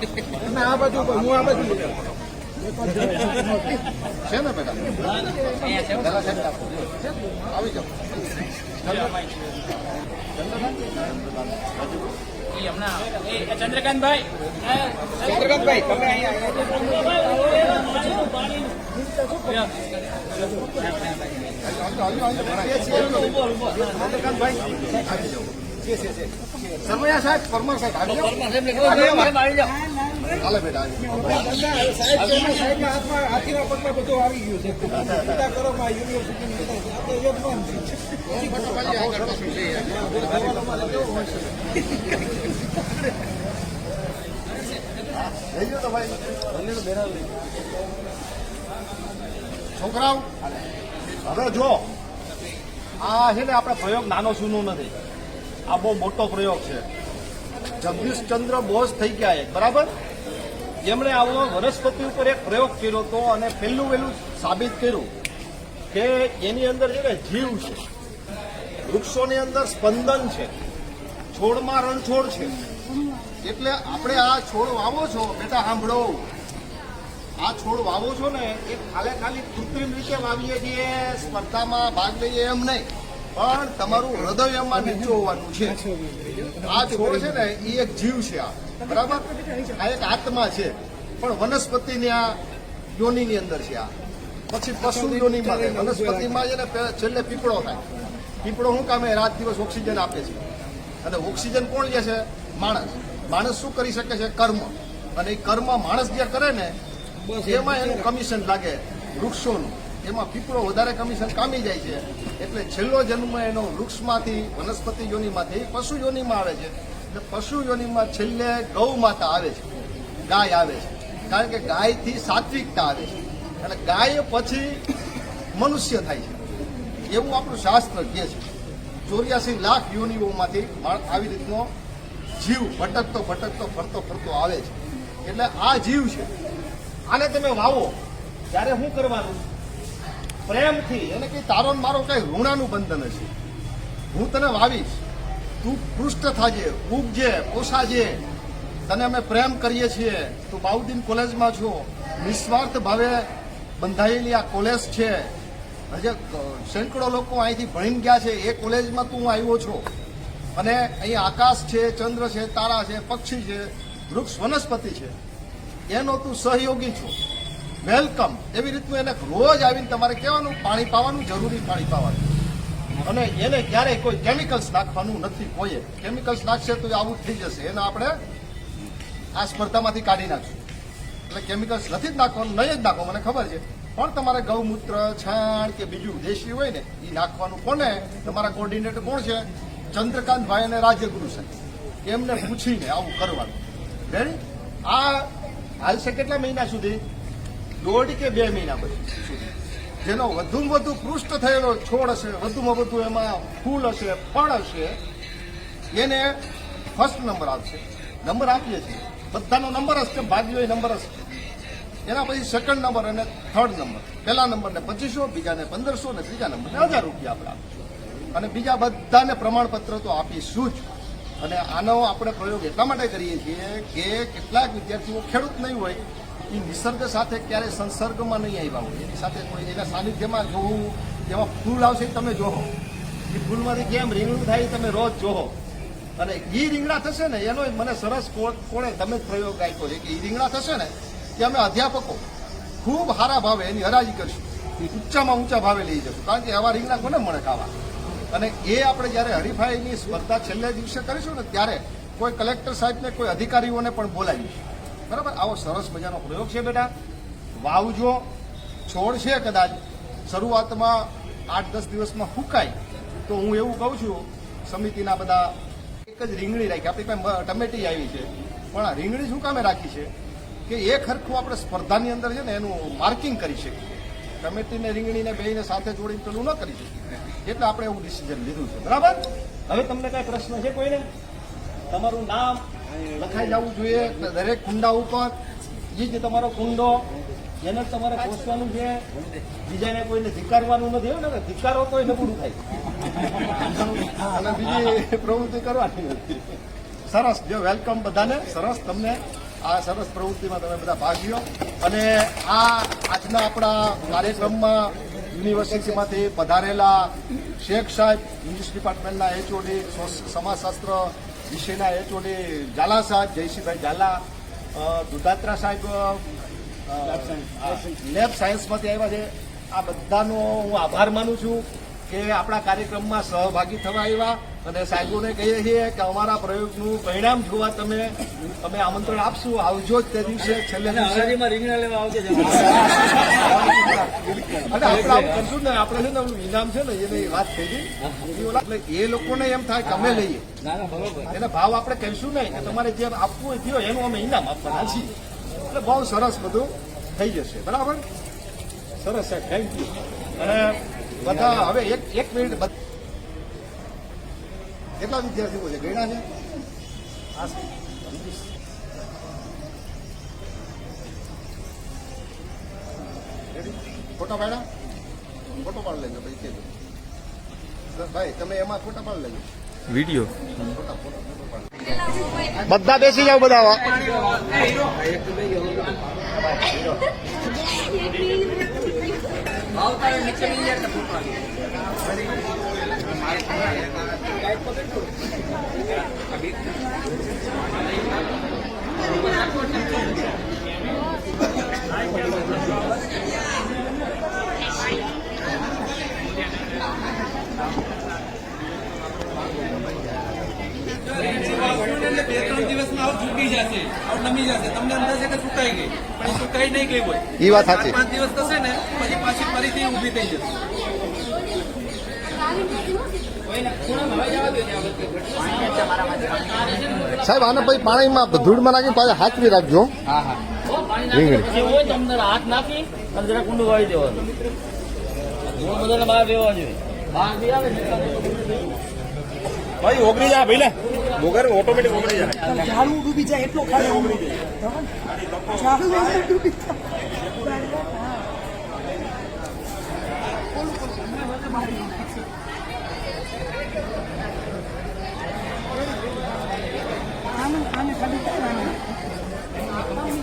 આ બાજુ હું આ બાજુ છે ને બેટા. આવી જાઓ. ચંદ્રકાંતભાઈ. ચંદ્રકાંતભાઈ તમે અહીંયા પરમાર સાહેબ આવી જાઓ. હાલે બેટા છોકરાઓ, હવે જો, આ છે ને આપણે પ્રયોગ નાનો સૂનો નથી. આ બહુ મોટો પ્રયોગ છે. જગદીશચંદ્ર બોઝ થઈ ગયા એક, બરાબર? જેમણે આવો વનસ્પતિ ઉપર એક પ્રયોગ કર્યો હતો અને પહેલું વહેલું સાબિત કર્યું કે એની અંદર છે ને જીવ છે. વૃક્ષોની અંદર સ્પંદન છે. છોડમાં રણછોડ છે. એટલે આપણે આ છોડ વાવો છો, બેટા, સાંભળો. આ છોડ વાવો છો ને, એ ખાલે ખાલી કૃત્રિમ રીતે વાવીએ છીએ, સ્પર્ધામાં ભાગ લઈએ એમ નહીં. પણ તમારું હૃદય એમાં નીચું હોવાનું છે. આ છોડ છે ને એ એક જીવ છે આ. બરાબર? આ એક આત્મા છે. પણ વનસ્પતિની આ યોનિની અંદર છે આ. પછી પશુ યોનીમાં થાય. વનસ્પતિમાં છે ને છેલ્લે પીપળો થાય. પીપળો શું કામે? રાત દિવસ ઓક્સિજન આપે છે. અને ઓક્સિજન કોણ લે છે? માણસ. માણસ શું કરી શકે છે? કર્મ. અને એ કર્મ માણસ જે કરે ને એમાં એનું કમિશન લાગે વૃક્ષોનું. એમાં પીપળો વધારે કમિશન કામી જાય છે. એટલે છેલ્લો જન્મ એનો વૃક્ષમાંથી વનસ્પતિ યોનિમાંથી પશુ યોનિમાં આવે છે. એટલે પશુ યોનિમાં છેલ્લે ગૌ માતા આવે છે. ગાય આવે છે. કારણ કે ગાયથી સાત્વિકતા આવે છે. અને ગાય પછી મનુષ્ય થાય છે. એવું આપણું શાસ્ત્ર કહે છે. ચોર્યાસી લાખ યોનિઓમાંથી આવી રીતનો જીવ ભટકતો ભટકતો, ફરતો ફરતો આવે છે. એટલે આ જીવ છે. આને તમે વાવો. ત્યારે શું કરવાનું? પ્રેમથી, એને કઈ તારો મારો કઈ ઋણાનું બંધન હશે. હું તને વાવીશ. તું પૃષ્ઠ થાજે, ઉગજે પોસાજે તને અમે પ્રેમ કરીએ છીએ. તું બાઉદ્દીન કોલેજમાં છો. નિસ્વાર્થ ભાવે બંધાયેલી આ કોલેજ છે. હજે સેંકડો લોકો અહીંથી ભણીને ગયા છે. એ કોલેજમાં તું આવ્યો છો. અને અહીં આકાશ છે, ચંદ્ર છે, તારા છે, પક્ષી છે, વૃક્ષ વનસ્પતિ છે. એનો તું સહયોગી છો. વેલકમ. એવી રીતનું એને રોજ આવીને તમારે કહેવાનું, પાણી પાવાનું, જરૂરી પાણી પાવાનું. અને એને ક્યારેય કોઈ કેમિકલ્સ નાખવાનું નથી કોઈએ. કેમિકલ્સ નાખશે તો આવું થઈ જશે. એને આપણે આ સ્પર્ધામાંથી કાઢી નાખશું. એટલે કેમિકલ્સ નથી જ નાખવાનું, નહીં જ નાખો મને ખબર છે. પણ તમારે ગૌમૂત્ર, છાણ કે બીજું દેશી હોય ને એ નાખવાનું કોને? તમારા કોર્ડિનેટર કોણ છે? ચંદ્રકાંતભાઈ અને રાજ્યગુરુ છે. એમને પૂછીને આવું કરવાનું. રેડી આ હાલશે કેટલા મહિના સુધી? દોઢ કે બે મહિના પછી જેનો વધુમાં વધુ પૃષ્ઠ થયેલો છોડ હશે, વધુમાં વધુ એમાં ફૂલ હશે, ફળ હશે, એને ફર્સ્ટ નંબર આપશે. નંબર આપીએ છીએ. બધાનો નંબર હશે ભાગ્યો નંબર હશે એના પછી સેકન્ડ નંબર અને થર્ડ નંબર પહેલા નંબરને પચીસો, બીજાને પંદરસો ને ત્રીજા નંબરને હજાર રૂપિયા આપણે આપીશું. અને બીજા બધાને પ્રમાણપત્ર તો આપીશું જ. અને આનો આપણે પ્રયોગ એટલા માટે કરીએ છીએ કે કેટલાક વિદ્યાર્થીઓ ખેડૂત નહીં હોય એ નિસર્ગ સાથે ક્યારેય સંસર્ગમાં નહીં આવ્યા હોય. એની સાથે કોઈ એના સાનિધ્યમાં જોવું, જેમાં ફૂલ આવશે તમે જોહો. એ ફૂલમાંથી કેમ રીંગણું થાય તમે રોજ જોહો. અને એ રીંગણા થશે ને, એનો મને સરસ કોણે તમે પ્રયોગ આપ્યો છે કે એ રીંગણા થશે ને કે અમે અધ્યાપકો ખૂબ સારા ભાવે એની હરાજી કરશું. ઊંચામાં ઊંચા ભાવે લઈ જશું. કારણ કે આવા રીંગણા કોને મળે ખાવા? અને એ આપણે જ્યારે હરીફાઈની સ્પર્ધા છેલ્લે દિવસે કરીશું ને, ત્યારે કોઈ કલેક્ટર સાહેબને, કોઈ અધિકારીઓને પણ બોલાવીશું. બરાબર? આવો સરસ મજાનો પ્રયોગ છે બેટા. વાવજો છોડ છે કદાચ. શરૂઆતમાં આઠ, દસ દિવસમાં ફૂંકાય તો હું એવું કહું છું, સમિતિના બધા એક જ રીંગણી રાખી. આપણી પાસે ટમેટી આવી છે. પણ આ રીંગણી શું કામે રાખી છે? કે એક ખરખું આપણે સ્પર્ધાની અંદર છે ને, એનું માર્કિંગ કરી શકીએ. ટમેટીને, રીંગણીને બેને સાથે જોડીને પેલું ન કરી શકીએ. એટલે આપણે એવું ડિસિઝન લીધું છે. બરાબર? હવે તમને કઈ પ્રશ્ન છે કોઈને? તમારું નામ? લખાઈ જવું જોઈએ, દરેક કુંડા ઉપર. જે જે તમારો કુંડો એને જ તમારે પોસવાનું છે, બીજાને કોઈને ધિકારવાનું નથી. એવું ને ધિકારો તો નબળું થાય. અને બીજી પ્રવૃત્તિ કરવાની નથી. સરસ, જો વેલકમ બધાને. સરસ તમને આ સરસ પ્રવૃત્તિમાં તમે બધા ભાગ લ્યો. અને આ આજના આપણા કાર્યક્રમમાં યુનિવર્સિટીમાંથી પધારેલા શેખ સાહેબ, ઇંગ્લિશ ડિપાર્ટમેન્ટના એચઓડી સમાજશાસ્ત્ર વિષયના એચઓડી ઝાલા સાહેબ જયસિંહભાઈ ઝાલા દુધાત્રા સાહેબ લેબ સાયન્સમાંથી આવ્યા છે. આ બધાનો હું આભાર માનું છું કે આપણા કાર્યક્રમમાં સહભાગી થવા આવ્યા. અને સાહેબોને કહીએ છીએ કે અમારા પ્રયોગનું પરિણામ જોવા તમે તમે આમંત્રણ આપશું. આવજો જ તે દિવસે છેલ્લે રીંગણા લેવા આવજે અને આપણે આવું કરશું ને આપણે છે ને ઇનામ છે ને એની વાત થઈ ગઈ. એટલે એ લોકોને એમ થાય કે અમે લઈએ. એને ભાવ આપણે કહીશું નહીં. કે તમારે જે આપવું થયો એનું અમે ઇનામ આપવાના છીએ. એટલે બહુ સરસ બધું થઈ જશે. બરાબર? સરસ સાહેબ થેન્ક યુ અને બધા હવે એક એક મિનિટ બધ- કેટલા વિદ્યાર્થીઓ છે? ગયડા છે? ફોટો પાડ્યા? ફોટો પાડી લેજો ભાઈ કેજો ભાઈ તમે એમાં ફોટા પાડી લેજો. વીડિયો બધા બેસી જાવ બધા આવતા નીચે નહીં જાય એટલે ફૂટવા બે ત્રણ દિવસમાં આવું છૂટી જશે આવું નમી જશે તમને અંદર છે સુકાઈ ગઈ પણ એ વાત સાચી. પાંચ દિવસ થશે ને પછી પાછી ફરીથી ઊભી થઈ જશે સાહેબ આને પછી પાણીમાં ધૂળમાં નાખી પાછા હાથવી રાખજો. રીંગણી. હોય તો અંદર હાથ નાખી અને જરા કુંડું વાળી દેવાનું. બધાને બહાર રહેવા જોઈએ. ભાઈ ઓગળી જાય ભાઈ વગર ઓટોમેટિક ઓગળી જાય. ઝાડું ડૂબી જાય એટલો ખાલી ઓગળી જાય. ડૂબી જાય. 다음은 안에 가득 들어가는